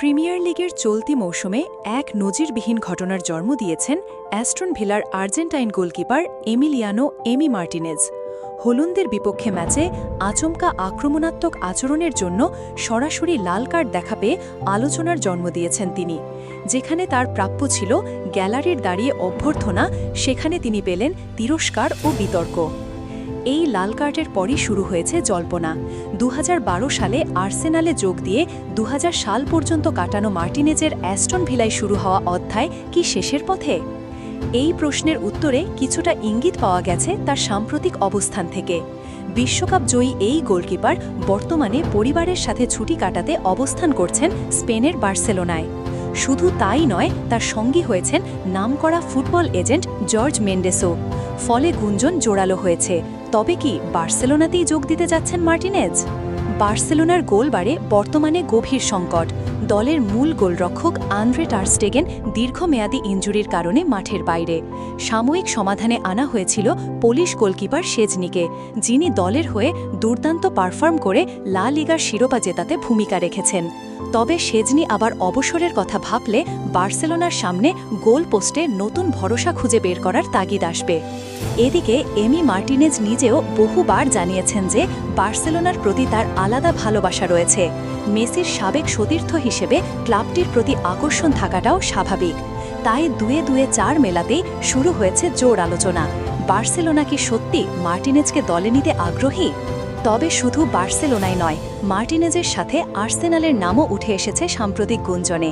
Premier লিগের চলতি মৌসুমে এক নজিরবিহীন ঘটনার জন্ম দিয়েছেন Aston ভিলার Argentine goalkeeper Emiliano Emi Martinez. হলুন্দের বিপক্ষে ম্যাচে আচমকা আক্রমণাত্মক আচরণের জন্য সরাসরি লাল কার্ড দেখা পেয়ে আলোচনার জন্ম দিয়েছেন তিনি। যেখানে তার প্রাপ্য ছিল গ্যালারির দাঁড়িয়ে অভ্যর্থনা, সেখানে তিনি পেলেন তিরস্কার ও বিতর্ক। এই লাল কার্ডের পরই শুরু হয়েছে জল্পনা। দুহাজার বারো সালে আর্সেনালে যোগ দিয়ে দু হাজার সাল পর্যন্ত কাটানো মার্টিনেজের অ্যাস্টন ভিলায় শুরু হওয়া অধ্যায় কি শেষের পথে? এই প্রশ্নের উত্তরে কিছুটা ইঙ্গিত পাওয়া গেছে তার সাম্প্রতিক অবস্থান থেকে। বিশ্বকাপ জয়ী এই গোলকিপার বর্তমানে পরিবারের সাথে ছুটি কাটাতে অবস্থান করছেন স্পেনের বার্সেলোনায়। শুধু তাই নয়, তার সঙ্গী হয়েছেন নামকরা ফুটবল এজেন্ট জর্জ মেন্ডেসো ফলে গুঞ্জন জোরালো হয়েছে। তবে কি বার্সেলোনাতেই যোগ দিতে যাচ্ছেন মার্টিনেজ? বার্সেলোনার গোলবারে বর্তমানে গভীর সংকট। দলের মূল গোলরক্ষক আন্দ্রে টার্স্টেগেন দীর্ঘমেয়াদী ইঞ্জুরির কারণে মাঠের বাইরে। সাময়িক সমাধানে আনা হয়েছিল পোলিশ গোলকিপার সেজনিকে, যিনি দলের হয়ে দুর্দান্ত পারফর্ম করে লা লিগার শিরোপা জেতাতে ভূমিকা রেখেছেন। তবে সেজনি আবার অবসরের কথা ভাবলে বার্সেলোনার সামনে গোল পোস্টে নতুন ভরসা খুঁজে বের করার তাগিদ আসবে। এদিকে এমি মার্টিনেজ নিজেও বহুবার জানিয়েছেন যে বার্সেলোনার প্রতি তার আলাদা ভালোবাসা রয়েছে। মেসির সাবেক সতীর্থ হিসেবে ক্লাবটির প্রতি আকর্ষণ থাকাটাও স্বাভাবিক। তাই দুয়ে দুয়ে চার মেলাতেই শুরু হয়েছে জোর আলোচনা। বার্সেলোনা কি সত্যি মার্টিনেজকে দলে নিতে আগ্রহী? তবে শুধু বার্সেলোনাই নয়, মার্টিনেজের সাথে আর্সেনালের নামও উঠে এসেছে সাম্প্রতিক গুঞ্জনে।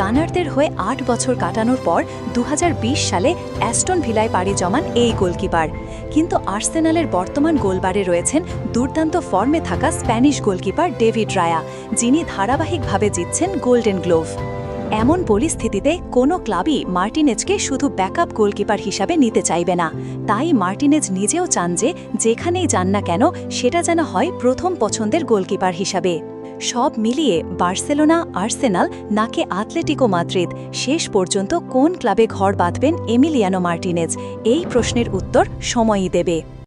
গানারদের হয়ে আট বছর কাটানোর পর দু হাজার বিশ সালে অ্যাস্টন ভিলায় পাড়ি জমান এই গোলকিপার। কিন্তু আর্সেনালের বর্তমান গোলবারে রয়েছেন দুর্দান্ত ফর্মে থাকা স্প্যানিশ গোলকিপার ডেভিড রায়া, যিনি ধারাবাহিকভাবে জিতছেন গোল্ডেন গ্লোভ। এমন পরিস্থিতিতে কোনো ক্লাবই মার্টিনেজকে শুধু ব্যাকআপ গোলকিপার হিসাবে নিতে চাইবে না। তাই মার্টিনেজ নিজেও চান যে যেখানেই যান না কেন, সেটা যেন হয় প্রথম পছন্দের গোলকিপার হিসাবে। সব মিলিয়ে বার্সেলোনা, আর্সেনাল নাকে আতলেটিকো মাদ্রিদ, শেষ পর্যন্ত কোন ক্লাবে ঘর বাঁধবেন এমিলিয়ানো মার্টিনেজ? এই প্রশ্নের উত্তর সময়ই দেবে।